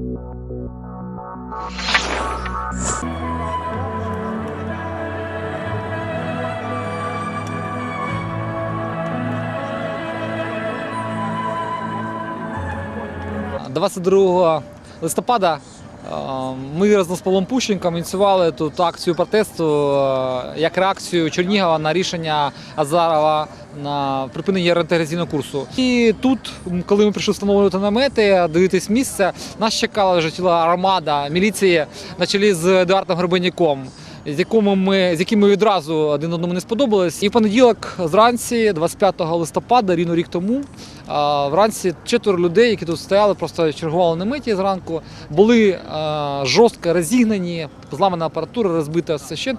– 22 листопада е, ми разом з Павлом Пущенком ініціювали тут акцію протесту е, як реакцію Чернігова на рішення Азарова на припинення реінтеграційного курсу. І тут, коли ми прийшли встановлювати намети, дивитись місце, нас чекала вже ціла армада міліції на чолі з Едуардом Гребеняком. З якому ми з яким ми відразу один одному не сподобались. І в понеділок зранці, 25 листопада, рівно рік тому, вранці четверо людей, які тут стояли, просто чергували на меті зранку, були жорстко розігнані, зламана апаратура, розбита все ще.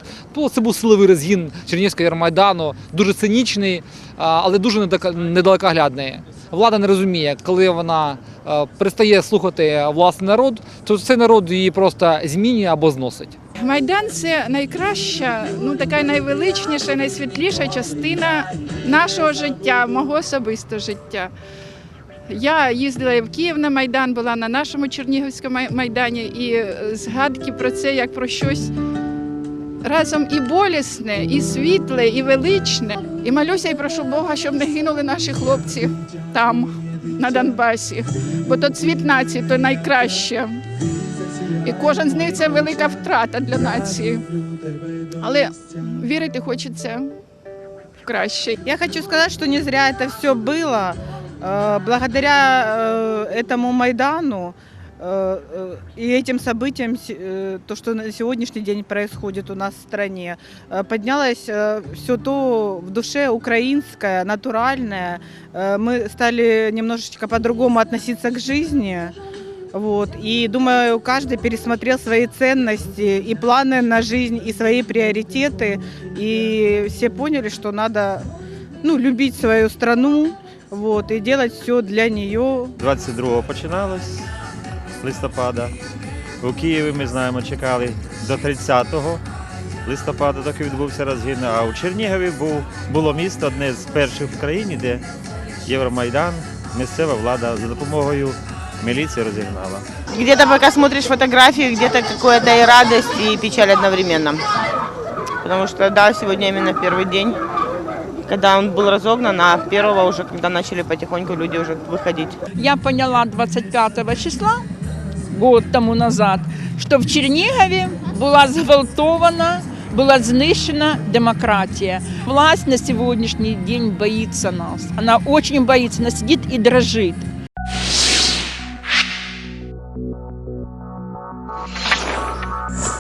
Це був силовий розгін Чернігівського Ярмайдану, дуже цинічний, але дуже недалекоглядний. Влада не розуміє, коли вона перестає слухати власний народ, то цей народ її просто змінює або зносить. Майдан це найкраща, ну така найвеличніша, найсвітліша частина нашого життя, мого особистого життя. Я їздила в Київ на Майдан, була на нашому Чернігівському майдані, і е, згадки про це як про щось разом і болісне, і світле, і величне. І молюся і прошу Бога, щоб не гинули наші хлопці там, на Донбасі. Бо то цвіт нації, то найкраще. І кожен з них це велика втрата для нації. Але вірити хочеться в краще. Я хочу сказать, что не зря это все было. Э, Благодаря э, этому Майдану э, э, и этим событиям, с- э, то, что на сегодняшний день происходит у нас в стране, э, поднялось все то в душе украинское, натуральное. Э, Мы стали немножечко по-другому относиться к жизни. Вот. И думаю, каждый пересмотрел свои ценности и планы на жизнь, и свои приоритеты. И все поняли, что надо ну, любить свою страну вот, и делать все для нее. 22-го починалось листопада. У Києві ми знаємо, чекали до 30-го листопада, доки відбувся розгін. А у Чернігові був, було місто одне з перших в країні, де Євромайдан, місцева влада за допомогою міліції розігнала. Где-то пока смотришь фотографии, где-то какая-то и радость, и печаль одновременно. Потому что, да, сегодня именно первый день, когда он был разогнан, а первого уже, когда начали потихоньку люди уже выходить. Я поняла 25 числа, год тому назад, що в Чернігові була зґвалтована, була знищена демократія. Власть на сьогоднішній день боїться нас. Вона дуже боїться, вона сидить і дрожить.